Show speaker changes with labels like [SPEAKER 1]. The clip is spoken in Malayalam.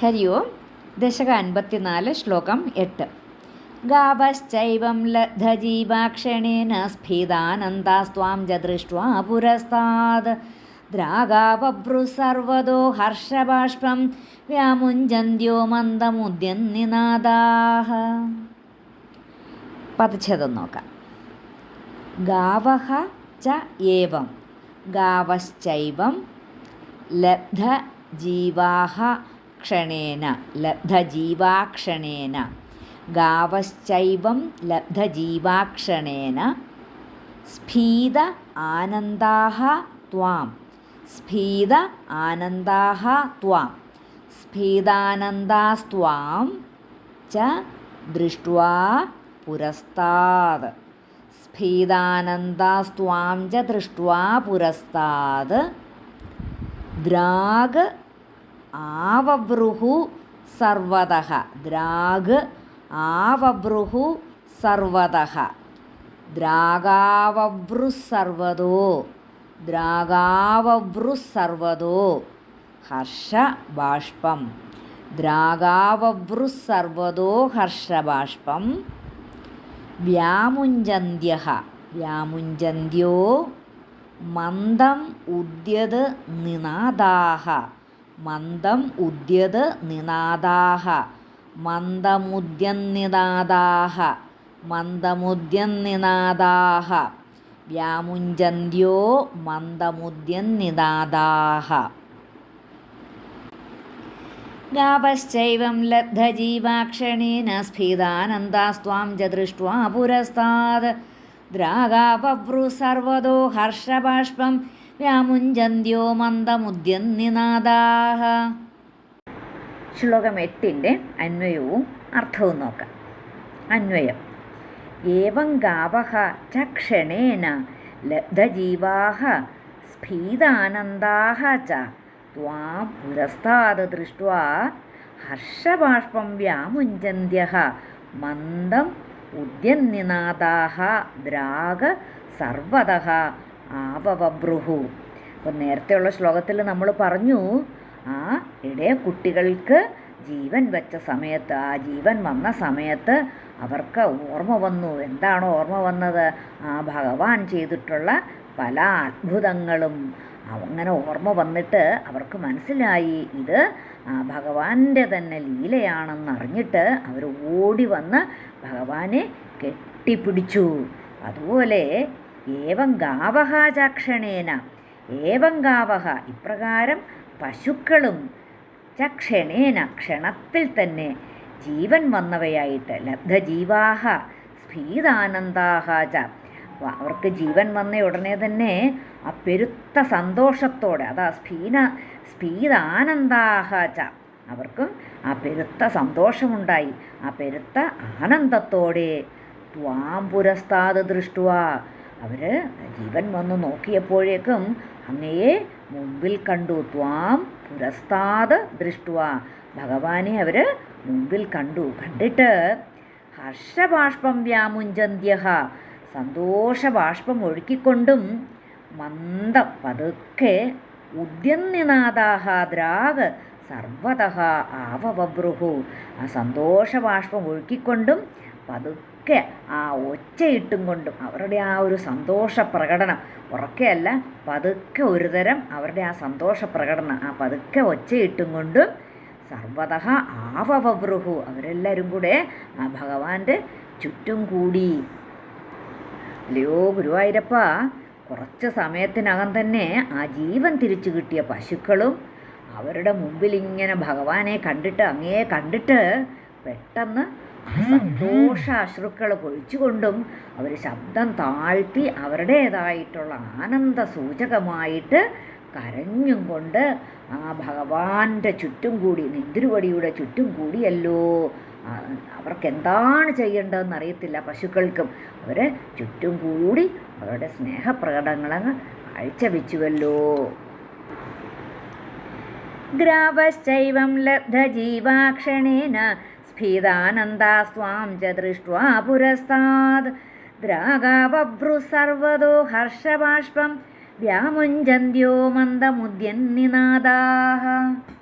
[SPEAKER 1] ഹരി ഓം ദശക അൻപത്തിനാല് ശ്ലോകം എട്ട് ഗാവശ്ചൈവം ലബ്ധജീവാക്ഷണേന സ്ഫീതാനന്ദാസ്ത്വാം ച പുരസ്താത് ദ്രാഗാവഭ്രു സർവതോ ഹർഷബാഷ്പം വ്യാമുഞ്ചന്ത്യോ മന്ദമുദ്യന്നിനാദാഹ പതിച്ചതും നോക്കാം। ഗാവഹ ച ഏവം ഗാവശ്ചൈവം ലബ്ധജീവാഹ ക്ഷണേന ലബ്ധജീവാക്ഷണേന. ഗാവശ്ചൈവം ലബ്ധജീവാക്ഷണേന. സ്ഫീത ആനന്ദാഹ ത്വാം. സ്ഫീത ആനന്ദാഹ ത്വാം. സ്ഫീതാനന്ദാസ്ത്വാം ച ദൃഷ്ട്വാ പുരസ്താത്. സ്ഫീതാനന്ദാസ്ത്വാം ച ദൃഷ്ട്വാ പുരസ്താത്. ദ്രാഗ് ആവവൃഹു സർവതഹ ദ്രാഗ് ആവവൃഹു സർവതഃ. ദ്രാഗാവവൃസർവതോ ദ്രാഗാവവൃസർവതോ ഹർഷബാഷ്പം ദ്രാഗാവവൃസർവതോ ഹർഷബാഷ്പം വ്യാമുഞ്ചന്ത്യ വ്യാമുഞ്ചന്ത്യോ മന്ദം ഉദ്യത് നിനാദാഹ. മന്ദം ഉദ്യത് നിനാദാഹ. മന്ദമുദ്യന്നിനാദാഹ മന്ദമുദ്യന്നിനാദാഹ വ്യാമുഞ്ചന്ത്യോ മന്ദമുദ്യന്നിനാദാഹ ഗാപശ്ചൈവം ലബ്ധജീവാക്ഷണേന സ്ഫീതാനന്ദാസ്ത്വാം ച ദൃഷ്ട്വാ പുരസ്താത് ദ്രാഗാപവ്രു സർവതോ ഹർഷബാഷ്പം വ്യാമുഞ്ചന്ത്യോ മന്ദമുദ്യന്നിനാദാഹ ശ്ലോകം എട്ടിന്റെ അന്വയവും അർത്ഥവും നോക്കാം. അന്വയം. ഏവം ഗാവഹ ച ക്ഷണേന ലബ്ധജീവാഹ സ്ഫീതാനന്ദാഹ ച ത്വാം പുരസ്താത് ദൃഷ്ട്വാ ഹർഷബാഷ്പം വ്യാമുഞ്ചന്ത്യ മന്ദം ഉദ്യന്നിനാദാഹ ദ്രാഗ സർവതഃ ആവവബ്രുഹു. അപ്പം നേരത്തെയുള്ള ശ്ലോകത്തിൽ നമ്മൾ പറഞ്ഞു ആ ഇടയ കുട്ടികൾക്ക് ജീവൻ വെച്ച സമയത്ത് ആ ജീവൻ വന്ന സമയത്ത് അവർക്ക് ഓർമ്മ വന്നു. എന്താണ് ഓർമ്മ വന്നത്? ആ ഭഗവാൻ ചെയ്തിട്ടുള്ള പല അത്ഭുതങ്ങളും. അങ്ങനെ ഓർമ്മ വന്നിട്ട് അവർക്ക് മനസ്സിലായി ഇത് ഭഗവാന്റെ തന്നെ ലീലയാണെന്നറിഞ്ഞിട്ട് അവർ ഓടി വന്ന് ഭഗവാനെ കെട്ടിപ്പിടിച്ചു. അതുപോലെ ഏവം ഗാവഹ ചക്ഷണേന ഏവം ഗാവഹ. ഇപ്രകാരം പശുക്കളും ചക്ഷണേന ക്ഷണത്തിൽ തന്നെ ജീവൻ വന്നവയായിട്ട് ലബ്ധജീവാഹ സ്ഫീതാനന്ദാഹ ച. അവർക്ക് ജീവൻ വന്ന ഉടനെ തന്നെ ആ പെരുത്ത സന്തോഷത്തോടെ അതാ സ്ഫീന സ്ഫീതാനന്ദാഹ ച. അവർക്കും ആ പെരുത്ത സന്തോഷമുണ്ടായി. ആ പെരുത്ത ആനന്ദത്തോടെ ത്വാം പുരസ്താത് ദൃഷ്ടുവ. അവർ ജീവൻ വന്ന് നോക്കിയപ്പോഴേക്കും അങ്ങയെ മുമ്പിൽ കണ്ടു. ത്വാം പുരസ്താത് ദൃഷ്ടുവ. ഭഗവാനെ അവർ മുമ്പിൽ കണ്ടു. കണ്ടിട്ട് ഹർഷബാഷ്പം വ്യാമുഞ്ചന്ത്യ സന്തോഷബാഷ്പം ഒഴുക്കിക്കൊണ്ടും മന്ദം പതുക്കെ ഉദ്യന്നിനാദാഹ ദ്രാഗ് സർവത ആവവബ്രുഹു. ആ സന്തോഷബാഷ്പം ഒഴുക്കിക്കൊണ്ടും പതുക്കെ ആ ഒച്ചയിട്ടും കൊണ്ടും അവരുടെ ആ ഒരു സന്തോഷ പ്രകടനം ഉറക്കെയല്ല പതുക്കെ ഒരുതരം അവരുടെ ആ സന്തോഷ പ്രകടനം ആ പതുക്കെ ഒച്ചയിട്ടും കൊണ്ടും സർവത ആവവബ്രുഹു അവരെല്ലാവരും കൂടെ ആ ഭഗവാന്റെ ചുറ്റും കൂടി. അല്ലയോ ഗുരുവായൂരപ്പ കുറച്ച് സമയത്തിനകം തന്നെ ആ ജീവൻ തിരിച്ചു കിട്ടിയ പശുക്കളും അവരുടെ മുമ്പിൽ ഇങ്ങനെ ഭഗവാനെ കണ്ടിട്ട് അങ്ങേ കണ്ടിട്ട് പെട്ടെന്ന് സന്തോഷ അശ്രുക്കൾ പൊഴിച്ചുകൊണ്ടും അവർ ശബ്ദം താഴ്ത്തി അവരുടേതായിട്ടുള്ള ആനന്ദ സൂചകമായിട്ട് കരഞ്ഞും കൊണ്ട് ആ ഭഗവാന്റെ ചുറ്റും കൂടി നെന്തിരുവടിയുടെ ചുറ്റും കൂടിയല്ലോ. അവർക്ക് എന്താണ് ചെയ്യേണ്ടതെന്ന് അറിയത്തില്ല പശുക്കൾക്കും. അവർ ചുറ്റും കൂടി അവരുടെ സ്നേഹപ്രകടനങ്ങളങ്ങ് കാഴ്ചവെച്ചുവല്ലോ. ഗ്രാവശ്ചൈവം സ്ഫീതാനന്ദാസ്വാം ച ദൃഷ്ട്വാ പുരസ്താത് ദ്രാഗാവഭ്രു സർവതോ ഹർഷബാഷ്പം. വ്യാമുഞ്ചന്ത്യോ മന്ദമുദ്യന്നിനാദാः